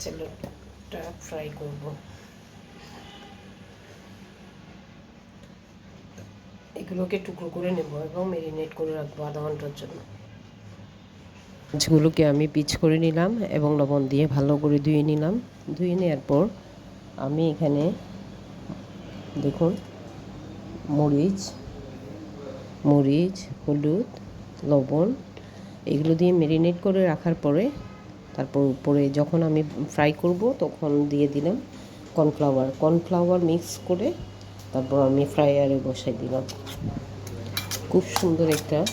ছেলেটা ফ্রাই করব এগুলোকে টুকরো করে নেব এবং মেরিনেট করে রাখব আধা ঘণ্টার জন্য মাছগুলোকে আমি পিচ করে নিলাম এবং লবণ দিয়ে ভালো করে ধুয়ে নিলাম। ধুয়ে নেওয়ার পর আমি এখানে দেখুন, মরিচ মরিচ, হলুদ, লবণ এগুলো দিয়ে মেরিনেট করে রাখার পরে তারপর উপরে যখন আমি ফ্রাই করব, তখন দিয়ে দিলাম কর্নফ্লাওয়ার কর্নফ্লাওয়ার মিক্স করে তারপর আমি ফ্রায়ারে বসাই দিলাম। খুব সুন্দর একটা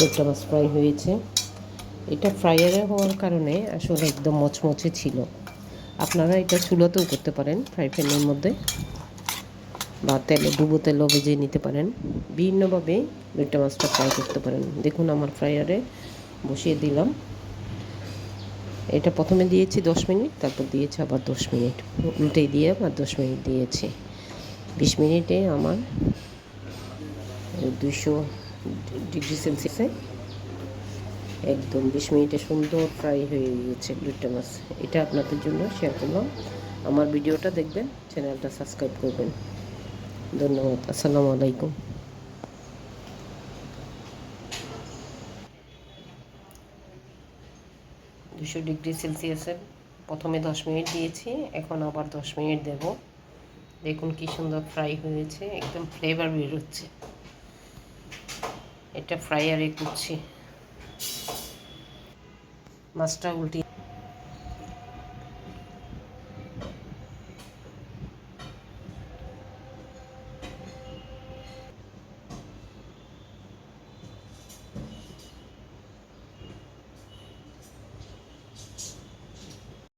লোকটা মাছ ফ্রাই হয়েছে। এটা ফ্রায়ারে হওয়ার কারণে আসলে একদম মচমচে ছিল। আপনারা এটা চুলাতেও করতে পারেন ফ্রাই প্যানের মধ্যে। বা তেলে, ডুবো তেলও ভেজে নিতে পারেন। বিভিন্নভাবে লইট্টা মাছটা ফ্রাই করতে পারেন। দেখুন আমার ফ্রায়ারে বসিয়ে দিলাম। এটা প্রথমে দিয়েছি দশ মিনিট, তারপর দিয়েছি আবার দশ মিনিট। উল্টে দিয়ে আবার দশ মিনিট দিয়েছি। বিশ মিনিটে আমার দুশো ডিগ্রি সেলসিয়াসে একদম বিশ মিনিটে সুন্দর ফ্রাই হয়ে গিয়েছে লুট্টা মাছ। এটা আপনাদের জন্য শেয়ার করলাম। আমার ভিডিওটা দেখবেন চ্যানেলটা সাবস্ক্রাইব করবেন। ধন্যবাদ। আসসালামু আলাইকুম। দুশো ডিগ্রি সেলসিয়াসের প্রথমে দশ মিনিট দিয়েছি, এখন আবার দশ মিনিট দেব। দেখুন কি সুন্দর ফ্রাই হয়েছে, একদম ফ্লেভার বেরোচ্ছে এটা ফ্রাইয়ারে করছি। মাছটা উল্টে